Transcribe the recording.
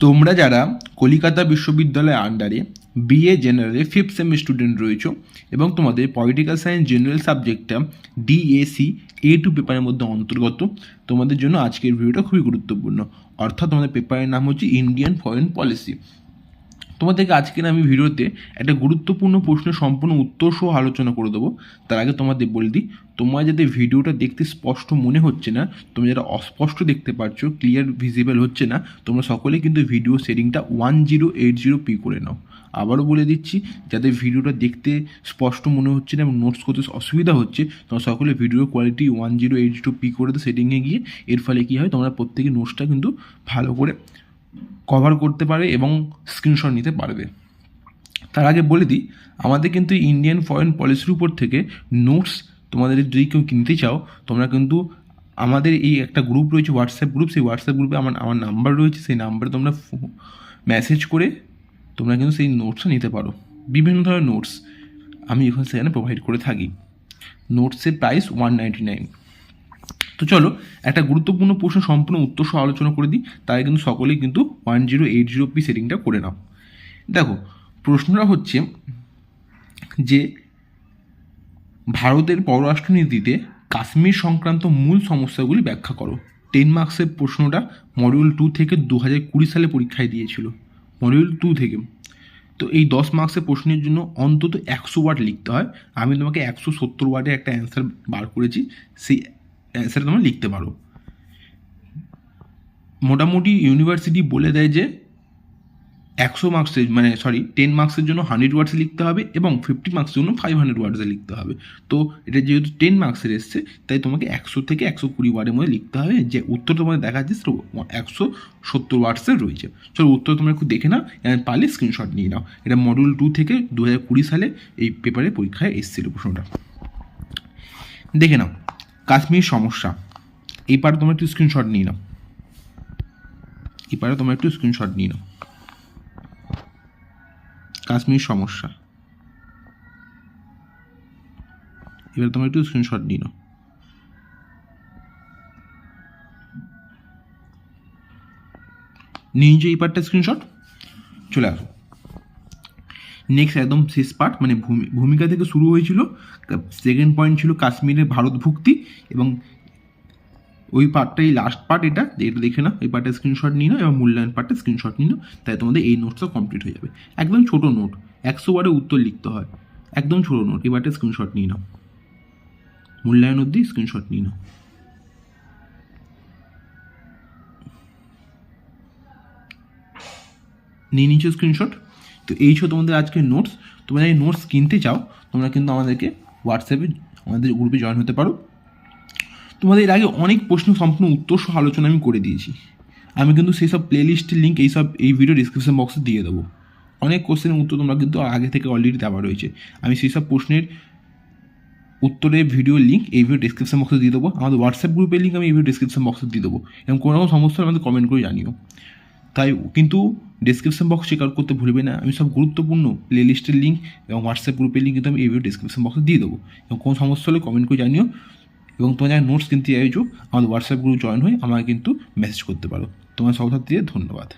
তোমরা যারা কলিকাতা বিশ্ববিদ্যালয়ের আন্ডারে বিএ জেনারেলে ফিফথ সেম স্টুডেন্ট রয়েছো এবং তোমাদের পলিটিক্যাল সায়েন্স জেনারেল সাবজেক্টটা ডিএসি এ টু পেপারের মধ্যে অন্তর্গত, তোমাদের জন্য আজকের ভিডিওটা খুবই গুরুত্বপূর্ণ। অর্থাৎ তোমাদের পেপারের নাম হচ্ছে ইন্ডিয়ান ফরেন পলিসি তোমাদেরকে আজকের আমি ভিডিওতে একটা গুরুত্বপূর্ণ প্রশ্নের সম্পূর্ণ উত্তর সহ আলোচনা করে দেবো। তার আগে তোমাদের বলে দিই, তোমার যাতে ভিডিওটা দেখতে স্পষ্ট মনে হচ্ছে না, তুমি যারা অস্পষ্ট দেখতে পারছ ক্লিয়ার ভিজিবল হচ্ছে না, তোমরা সকলে কিন্তু video সেটিংটা one zero eight zero p করে নাও। আবারও বলে দিচ্ছি যাদের ভিডিওটা দেখতে স্পষ্ট মনে হচ্ছে না এবং নোটস করতে অসুবিধা হচ্ছে, তোমরা সকলে ভিডিওর quality one zero eight zero p করে তো সেটিংয়ে গিয়ে। এর ফলে কী হয়, তোমরা প্রত্যেকে নোটসটা কিন্তু ভালো করে কভার করতে পারে এবং স্ক্রিনশট নিতে পারবে। তার আগে বলে দিই, আমাদের কিন্তু ইন্ডিয়ান ফরেন পলিসির উপর থেকে নোটস তোমাদের যদি কেউ কিনতে চাও, তোমরা কিন্তু আমাদের এই একটা গ্রুপ রয়েছে হোয়াটসঅ্যাপ গ্রুপ সেই হোয়াটসঅ্যাপ গ্রুপে আমার আমার নাম্বার রয়েছে, সেই নাম্বারে তোমরা মেসেজ করে তোমরা কিন্তু সেই নোটসও নিতে পারো। বিভিন্ন ধরনের নোটস আমি এখন সেখানে প্রোভাইড করে থাকি। নোটসের প্রাইস ওয়ান নাইনটি নাইন তো চলো, একটা গুরুত্বপূর্ণ প্রশ্ন সম্পূর্ণ উত্তর সহ আলোচনা করে দিই, তাই কিন্তু সকলেই কিন্তু one zero eight zero p সেটিংটা করে নাও। দেখো, প্রশ্নটা হচ্ছে যে ভারতের পররাষ্ট্রনীতিতে কাশ্মীর সংক্রান্ত মূল সমস্যাগুলি ব্যাখ্যা করো। টেন মার্কসের প্রশ্নটা মডিউল টু থেকে দু হাজার কুড়ি সালে পরীক্ষায় দিয়েছিল মডিউল টু থেকে। তো এই দশ মার্কসের প্রশ্নের জন্য অন্তত একশো ওয়ার্ড লিখতে হয়। আমি তোমাকে একশো সত্তর ওয়ার্ডে একটা অ্যান্সার বার করেছি, সেই অ্যান্সার তোমরা লিখতে পারো। মোটামুটি ইউনিভার্সিটি বলে দেয় যে, একশো মার্কসের মানে সরি টেন মার্কসের জন্য হান্ড্রেড ওয়ার্ডসে লিখতে হবে এবং ফিফটি মার্কসের জন্য ফাইভ হান্ড্রেড ওয়ার্ডসে লিখতে হবে। তো এটা যেহেতু টেন মার্কসের এসছে, তাই তোমাকে একশো থেকে একশো কুড়ি ওয়ার্ডের মধ্যে লিখতে হবে। যে উত্তর তোমাদের দেখা যাচ্ছে একশো সত্তর ওয়ার্ডসের রয়েছে। চলো উত্তর তোমরা একটু দেখে নাও পারলে স্ক্রিনশট নিয়ে নাও। এটা মডিউল টু থেকে দু হাজার কুড়ি সালে এই পেপারে পরীক্ষায় এসেছিল প্রশ্নটা। দেখে নাও। কাশ্মীর সমস্যা। এই পারে তোমরা একটু স্ক্রিনশট নিয়ে নাও। এই পারে তোমরা একটু স্ক্রিনশট নিয়ে নাও। কাশ্মীর সমস্যা। এবার তোমরা একটু স্ক্রিনশট নিয়ে নাও। নিয়ে যে এই পার্টটা স্ক্রিনশট চলে আসো। নেক্সট একদম শেষ পার্ট মানে ভূমি, ভূমিকা থেকে শুরু হয়েছিল সেকেন্ড পয়েন্ট ছিল কাশ্মীরের ভারত ভুক্তি এবং ওই পার্টটাই লাস্ট পার্ট এটা এটা দেখে না ওই পার্টটা স্ক্রিনশট নিয়ে নাও এবং মূল্যায়ন পার্টটা স্ক্রিনশট নিয়ে নাও তাই তোমাদের এই নোটসটা কমপ্লিট হয়ে যাবে। একদম ছোটো নোট একশো বারে উত্তর লিখতে হয়, একদম ছোটো নোট এই পার্টটা স্ক্রিনশট নিয়ে নাও। মূল্যায়ন অবধি স্ক্রিনশট নিয়ে নাও। নিয়ে নিচ্ছ স্ক্রিনশট তো এই ছিল তোমাদের আজকের নোটস তোমরা এই নোটস কিনতে চাও, তোমরা কিন্তু আমাদেরকে হোয়াটসঅ্যাপে আমাদের গ্রুপে জয়েন হতে পারো। তোমাদের এর আগে অনেক প্রশ্ন সম্পূর্ণ উত্তর সহ আলোচনা আমি করে দিয়েছি। আমি কিন্তু সেই সব প্লেলিস্টের লিঙ্ক এই সব এই ভিডিও ডিসক্রিপশন বক্সে দিয়ে দেবো। অনেক কোশ্চেনের উত্তর তোমরা কিন্তু আগে থেকে অলরেডি দেওয়া রয়েছে। আমি সেই সব প্রশ্নের উত্তরের ভিডিও লিঙ্ক এই ভিডিও ডিসক্রিপশন বক্সে দিয়ে দেবো। আমাদের হোয়াটসঅ্যাপ গ্রুপের লিঙ্ক আমি এই ভিডিও ডিসক্রিপশন বক্সে দিয়ে দেবো। এবং কোনো রকম সমস্যা আমাদের কমেন্ট করে জানিও। তাই কিন্তু ডিসক্রিপশন বক্স চেক আউট করতে ভুলবে না। আমি সব গুরুত্বপূর্ণ প্লে লিস্টের লিঙ্ক এবং হোয়াটসঅ্যাপ গ্রুপের লিঙ্ক কিন্তু আমি এই ভিডিও ডিসক্রিপশন বক্সে দিয়ে দেবো। এবং কোনো সমস্যা হলে কমেন্ট করে জানিও। এবং তোমার যারা নোটস কিনতে চাইছো, আমাদের হোয়াটসঅ্যাপ গ্রুপ জয়েন হয়ে আমাকে কিন্তু মেসেজ করতে পারো। তোমার সব দিয়ে ধন্যবাদ।